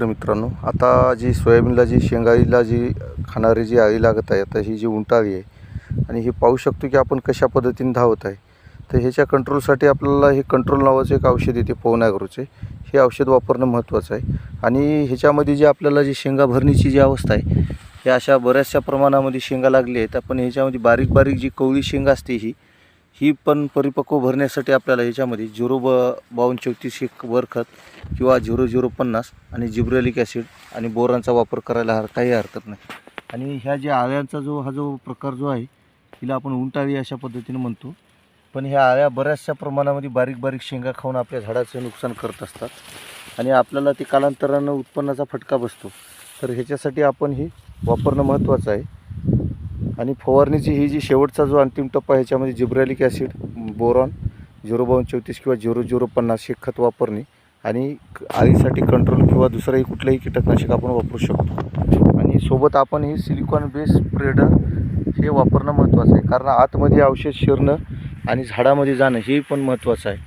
मित्रांनो आता जी सोयाबीनला जी शेंगाईला जी खाणारी जी आळी लागत आहे आता ही जी उंटाळी आहे आणि ही पाहू शकतो की आपण कशा पद्धतीने धावत आहे तर ह्याच्या कंट्रोलसाठी आपल्याला हे कंट्रोल नावाचं एक औषध येते पोहनागरूचे हे औषध वापरणं महत्त्वाचं आहे. आणि ह्याच्यामध्ये जे आपल्याला जी शेंगा भरणीची जी अवस्था आहे ह्या अशा बऱ्याचशा प्रमाणामध्ये शेंगा लागली आहेत. आपण ह्याच्यामध्ये बारीक बारीक जी कवळी शेंगा असते ही ही पण परिपक्व भरण्यासाठी आपल्याला ह्याच्यामध्ये झिरो ब बावन्न चौतीस एक वरखत किंवा झिरो झिरो पन्नास आणि जिब्रेलिक ॲसिड आणि बोरांचा वापर करायला हर काही हरकत नाही. आणि ह्या ज्या आळ्यांचा जो हा जो प्रकार जो आहे हिला आपण उंटाळी अशा पद्धतीने म्हणतो. पण ह्या आळ्या बऱ्याचशा प्रमाणामध्ये बारीक बारीक शेंगा खाऊन आपल्या झाडाचं नुकसान करत असतात. आणि आपल्याला ते कालांतरानं उत्पन्नाचा फटका बसतो. तर ह्याच्यासाठी आपण हे वापरणं महत्त्वाचं आहे. आणि फवारणीची ही जी शेवटचा जो अंतिम टप्पा आहे ह्याच्यामध्ये जिब्रॅलिक ॲसिड बोरॉन झिरो बावन्न चौतीस किंवा झिरो झिरो पन्नास हे खत वापरणे आणि क- आळीसाठी कंट्रोल किंवा दुसरंही कुठलंही कीटकनाशक आपण वापरू शकतो. आणि सोबत आपण हे सिलिकॉन बेस स्प्रेडर हे वापरणं महत्त्वाचं आहे. कारण आतमध्ये औषध शिरणं आणि झाडामध्ये जाणं हे पण महत्त्वाचं आहे.